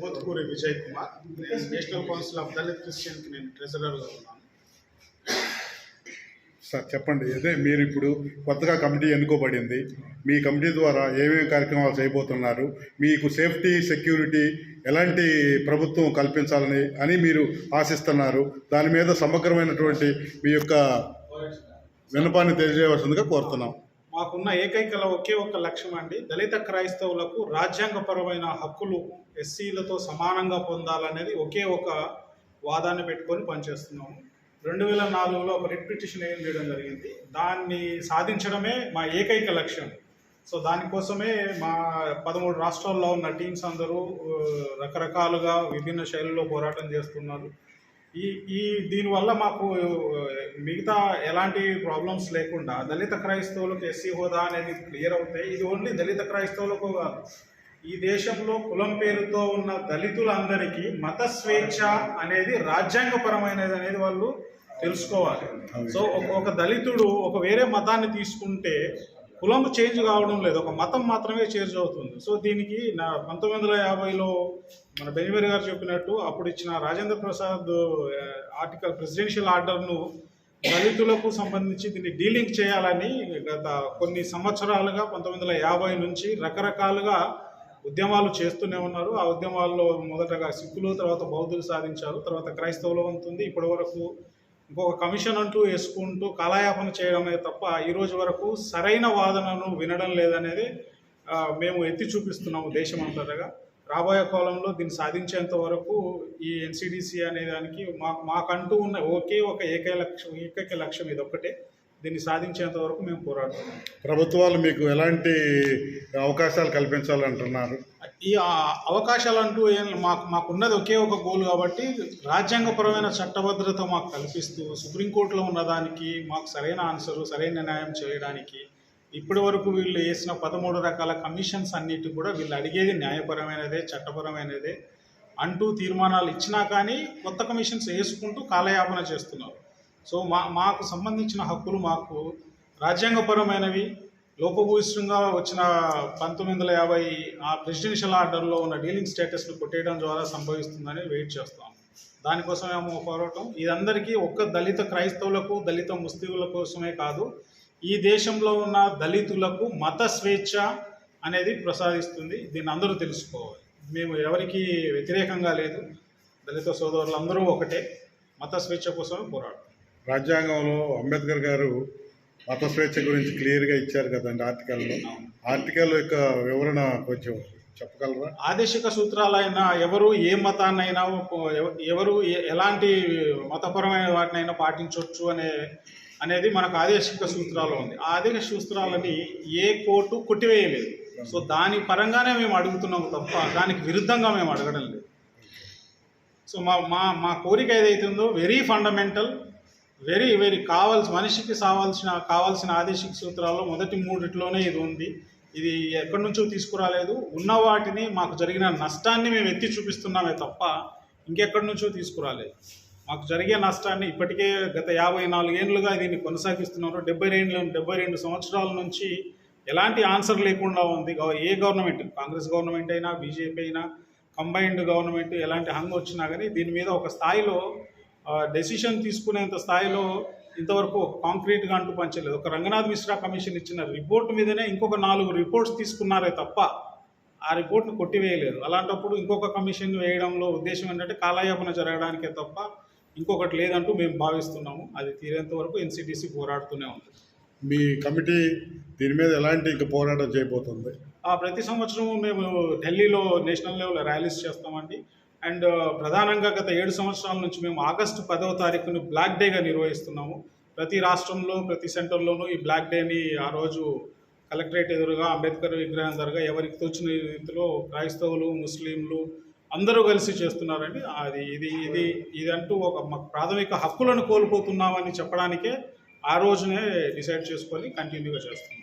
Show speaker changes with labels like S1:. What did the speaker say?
S1: మోత్కూరి విజయ్ కుమార్. నేను national council of Dalit క్రిస్టియన్కి నేను ట్రెజరర్గా ఉన్నాను.
S2: సార్ చెప్పండి. అదే మీరు ఇప్పుడు కొత్తగా కమిటీ ఎన్నుకోబడింది. మీ కమిటీ ద్వారా ఏమేమి కార్యక్రమాలు చేయబోతున్నారు? మీకు సేఫ్టీ సెక్యూరిటీ ఎలాంటి ప్రభుత్వం కల్పించాలని అని మీరు ఆశిస్తున్నారు. దాని మీద సమగ్రమైనటువంటి మీ యొక్క విన్నపాన్ని తెలియజేయవలసిందిగా కోరుతున్నాం.
S1: మాకున్న ఏకైక ఒకే ఒక లక్ష్యం అండి. దళిత క్రైస్తవులకు రాజ్యాంగపరమైన హక్కులు ఎస్సీలతో సమానంగా పొందాలనేది ఒకే ఒక వాదాన్ని పెట్టుకొని పనిచేస్తున్నాము రెండు వేల నాలుగులో ఒక రిట్ పిటిషన్ ఏం చేయడం జరిగింది. దాన్ని సాధించడమే మా ఏకైక లక్ష్యం. సో దానికోసమే మా పదమూడు రాష్ట్రాల్లో ఉన్న టీమ్స్ అందరూ రకరకాలుగా విభిన్న శైలిలో పోరాటం చేస్తున్నారు. ఈ ఈ దీనివల్ల మాకు మిగతా ఎలాంటి ప్రాబ్లమ్స్ లేకుండా దళిత క్రైస్తవులకు ఎస్సీ హోదా అనేది క్లియర్ అవుతాయి ఇది ఓన్లీ దళిత క్రైస్తవులకు కాదు. ఈ దేశంలో కులం పేరుతో ఉన్న దళితులందరికీ మత స్వేచ్ఛ అనేది రాజ్యాంగపరమైనది అనేది వాళ్ళు తెలుసుకోవాలి. సో ఒక దళితుడు ఒక వేరే మతాన్ని తీసుకుంటే కులం చేంజ్ కావడం లేదు. ఒక మతం మాత్రమే చేంజ్ అవుతుంది. సో దీనికి నా పంతొమ్మిది వందల యాభైలో మన బెంజమీర్ గారు చెప్పినట్టు అప్పుడు ఇచ్చిన రాజేంద్ర ప్రసాద్ ఆర్టికల్ ప్రెసిడెన్షియల్ ఆర్డర్ను దళితులకు సంబంధించి దీన్ని డీలింగ్ చేయాలని గత కొన్ని సంవత్సరాలుగా పంతొమ్మిది వందల యాభై నుంచి రకరకాలుగా ఉద్యమాలు చేస్తూనే ఉన్నారు. ఆ ఉద్యమాల్లో మొదటగా సిక్కులు తర్వాత బౌద్ధులు సాధించారు తర్వాత క్రైస్తవులు ఉంటుంది ఇప్పటి వరకు ఇంకొక కమిషన్ అంటూ వేసుకుంటూ కాలయాపన చేయడమే తప్ప ఈరోజు వరకు సరైన వాదనను వినడం లేదనేది మేము ఎత్తి చూపిస్తున్నాము దేశమంతటగా. రాబోయే కాలంలో దీన్ని సాధించేంత వరకు ఈ ఎన్సిడిసి అనే దానికి మా మాకంటూ ఉన్న ఒకే ఒక ఏకైక లక్ష్యం ఏకైక లక్ష్యం ఇది ఒక్కటే దీన్ని సాధించేంత వరకు మేము పోరాడుతున్నాం.
S2: ప్రభుత్వాలు మీకు ఎలాంటి అవకాశాలు కల్పించాలంటున్నారు?
S1: ఈ అవకాశాలు అంటూ ఏం మాకు మాకున్నది ఒకే ఒక గోల్ కాబట్టి రాజ్యాంగపరమైన చట్టభద్రత మాకు కల్పిస్తూ సుప్రీంకోర్టులో ఉన్నదానికి మాకు సరైన ఆన్సర్ సరైన న్యాయం చేయడానికి ఇప్పటి వరకు వీళ్ళు వేసిన పదమూడు రకాల కమిషన్స్ అన్నిటి కూడా వీళ్ళు అడిగేది న్యాయపరమైనదే చట్టపరమైనదే అంటూ తీర్మానాలు ఇచ్చినా కానీ కొత్త కమిషన్స్ వేసుకుంటూ కాలయాపన చేస్తున్నారు. సో మా మాకు సంబంధించిన హక్కులు మాకు రాజ్యాంగపరమైనవి లోపభూయిష్టంగా వచ్చిన పంతొమ్మిది వందల యాభై ఆ ప్రెసిడెన్షియల్ ఆర్డర్లో ఉన్న డీలింగ్ స్టేటస్ను కొట్టేయడం ద్వారా సంభవిస్తుందని వెయిట్ చేస్తాం. దానికోసమేమో పోరాటం. ఇదందరికీ ఒక్క దళిత క్రైస్తవులకు దళిత ముస్లింల కోసమే కాదు ఈ దేశంలో ఉన్న దళితులకు మత స్వేచ్ఛ అనేది ప్రసాదిస్తుంది. దీన్ని అందరూ తెలుసుకోవాలి. మేము ఎవరికి వ్యతిరేకంగా లేదు. దళిత సోదరులందరూ ఒకటే. మత స్వేచ్ఛ కోసమే పోరాడుతాం
S2: రాజ్యాంగంలో అంబేద్కర్ గారు మత స్వేచ్ఛ గురించి క్లియర్గా ఇచ్చారు కదండి ఆర్టికల్లో. ఆర్టికల్ యొక్క వివరణ కొంచెం చెప్పగలరా?
S1: ఆదేశిక సూత్రాలైన ఎవరు ఏ మతాన్నైనా ఎవరు ఎలాంటి మతపరమైన వాటినైనా పాటించవచ్చు అనే అనేది మనకు ఆదేశిక సూత్రాలు ఉంది. ఆదేశ ఆదేశిక సూత్రాలని ఏ కోర్టు కొట్టివేయలేదు. సో దాని పరంగానే మేము అడుగుతున్నాము తప్ప దానికి విరుద్ధంగా మేము అడగడం లేదు. సో మా మా మా కోరిక ఏదైతే ఉందో వెరీ ఫండమెంటల్ వెరీ వెరీ కావాల్సి మనిషికి కావాల్సిన కావాల్సిన ఆదేశిక సూత్రాల్లో మొదటి మూడిట్లోనే ఇది ఉంది. ఇది ఎక్కడి నుంచో తీసుకురాలేదు. ఉన్న వాటిని మాకు జరిగిన నష్టాన్ని మేము ఎత్తి చూపిస్తున్నామే తప్ప ఇంకెక్కడి నుంచో తీసుకురాలేదు. మాకు జరిగే నష్టాన్ని ఇప్పటికే గత యాభై నాలుగేండ్లుగా దీన్ని కొనసాగిస్తున్నారు. డెబ్బై రెండు డెబ్బై రెండు సంవత్సరాల నుంచి ఎలాంటి ఆన్సర్ లేకుండా ఉంది. ఏ గవర్నమెంట్? కాంగ్రెస్ గవర్నమెంట్ అయినా బీజేపీ అయినా కంబైన్డ్ గవర్నమెంట్ ఎలాంటి హంగ్ వచ్చినా కానీ దీని మీద ఒక స్థాయిలో డెసిషన్ తీసుకునేంత స్థాయిలో ఇంతవరకు కాంక్రీట్గా అంటూ పంచలేదు ఒక రంగనాథ్ మిశ్రా కమిషన్ ఇచ్చిన రిపోర్ట్ మీదనే ఇంకొక నాలుగు రిపోర్ట్స్ తీసుకున్నారే తప్ప ఆ రిపోర్ట్ను కొట్టివేయలేదు. అలాంటప్పుడు ఇంకొక కమిషన్ వేయడంలో ఉద్దేశం ఏంటంటే కాలయాపన జరగడానికే తప్ప ఇంకొకటి లేదంటూ మేము భావిస్తున్నాము. అది తీరేంత వరకు ఎన్సిటిసి పోరాడుతూనే ఉంది.
S2: మీ కమిటీ దీని మీద ఎలాంటి ఇంకా పోరాటం చేయబోతుంది?
S1: ఆ ప్రతి సంవత్సరం మేము ఢిల్లీలో నేషనల్ లెవెల్ ర్యాలీస్ చేస్తామండి. అండ్ ప్రధానంగా గత ఏడు సంవత్సరాల నుంచి మేము ఆగస్టు పదవ తారీఖును బ్లాక్ డేగా నిర్వహిస్తున్నాము. ప్రతి రాష్ట్రంలో ప్రతి సెంటర్లోనూ ఈ బ్లాక్ డేని ఆ రోజు కలెక్టరేట్ ఎదురుగా అంబేద్కర్ విగ్రహం దగ్గర ఎవరికి తోచిన రీతిలో క్రైస్తవులు ముస్లింలు అందరూ కలిసి చేస్తున్నారండి. అది ఇది ఇది ఇదంటూ ఒక మాకు ప్రాథమిక హక్కులను కోల్పోతున్నామని చెప్పడానికే ఆ రోజునే డిసైడ్ చేసుకొని కంటిన్యూగా చేస్తున్నాం.